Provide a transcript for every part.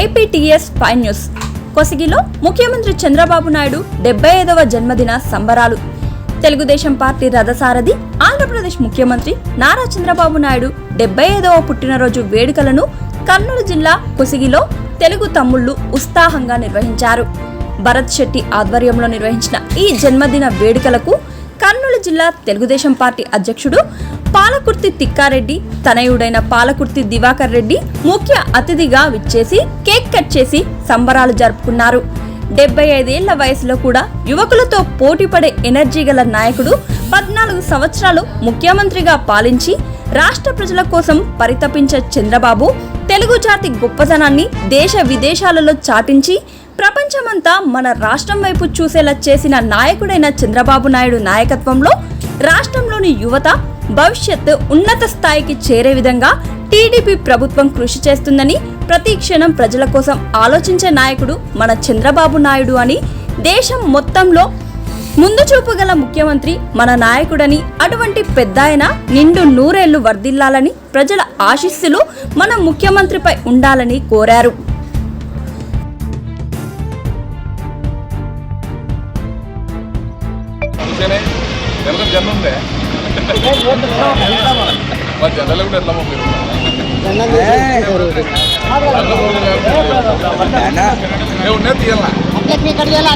APTS five news. కొసిగిలో ముఖ్యమంత్రి చంద్రబాబు నాయుడు డెబ్బై ఐదవ జన్మదిన సంబరాలు. తెలుగుదేశం పార్టీ రథసారథి ఆంధ్రప్రదేశ్ ముఖ్యమంత్రి నారా చంద్రబాబు నాయుడు డెబ్బై ఐదవ పుట్టినరోజు వేడుకలను కర్నూలు జిల్లా కొసిగిలో తెలుగు తమ్ముళ్ళు ఉత్సాహంగా నిర్వహించారు. భరత్ శెట్టి ఆధ్వర్యంలో నిర్వహించిన ఈ జన్మదిన వేడుకలకు కర్నూలు జిల్లా తెలుగుదేశం పార్టీ అధ్యక్షుడు పాలకుర్తి తిక్కారెడ్డి తనయుడైన పాలకుర్తి దివాకర్ రెడ్డి ముఖ్య అతిథిగా విచ్చేసి కేక్ కట్ చేసి సంబరాలు జరుపుకున్నారు. డెబ్బై ఐదేళ్ళ వయసులో కూడా యువకులతో పోటీపడే ఎనర్జీ గల నాయకుడు పద్నాలుగు సంవత్సరాలు ముఖ్యమంత్రిగా పాలించి రాష్ట్ర ప్రజల కోసం పరితపించే చంద్రబాబు తెలుగు జాతి గొప్పతనాన్ని దేశ విదేశాలలో చాటించి ప్రపంచమంతా మన రాష్ట్రం వైపు చూసేలా చేసిన నాయకుడైన చంద్రబాబు నాయుడు నాయకత్వంలో రాష్ట్రంలోని యువత భవిష్యత్తు ఉన్నత స్థాయికి చేరే విధంగా టీడీపీ ప్రభుత్వం కృషి చేస్తుందని ప్రతి క్షణం ప్రజల కోసం ఆలోచించే నాయకుడు మన చంద్రబాబు నాయుడు అని దేశం మొత్తంలో ముందు చూపు గల ముఖ్యమంత్రి మన నాయకుడని అటువంటి పెద్దాయన నిండు నూరేళ్ళు వర్ధిల్లాలని ప్రజల ఆశీస్సులు మన ముఖ్యమంత్రిపై ఉండాలని కోరారు. చూసేనే జనరల్ జన మరి కూడా ఎట్లా మీరు తీయాలా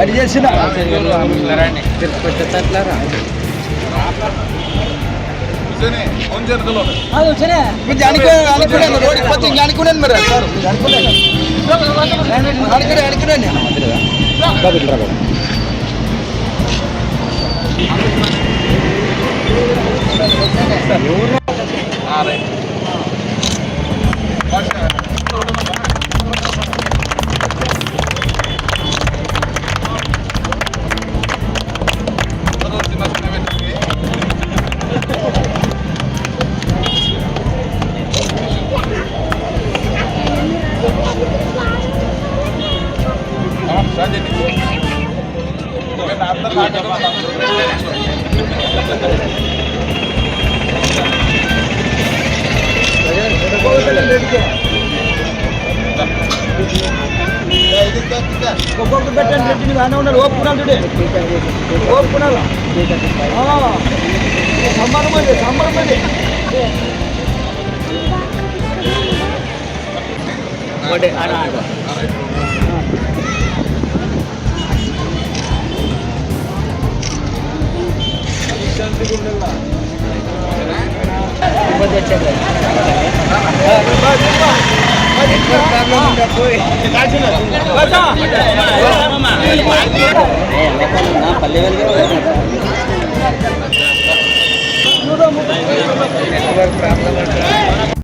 అది చేసిన అనుకున్నాను అనుకున్నాను మరి అనుకున్నాను అనుకున్నాను అనుకున్నాను ఒక్కొక్క పెట్టండి రెడ్డి మీద అన్న ఉన్నాడు ఓపుకున్నాడు చూడే ఓపుకున్నాడు సంబరం అది సంబరం అది పల్లె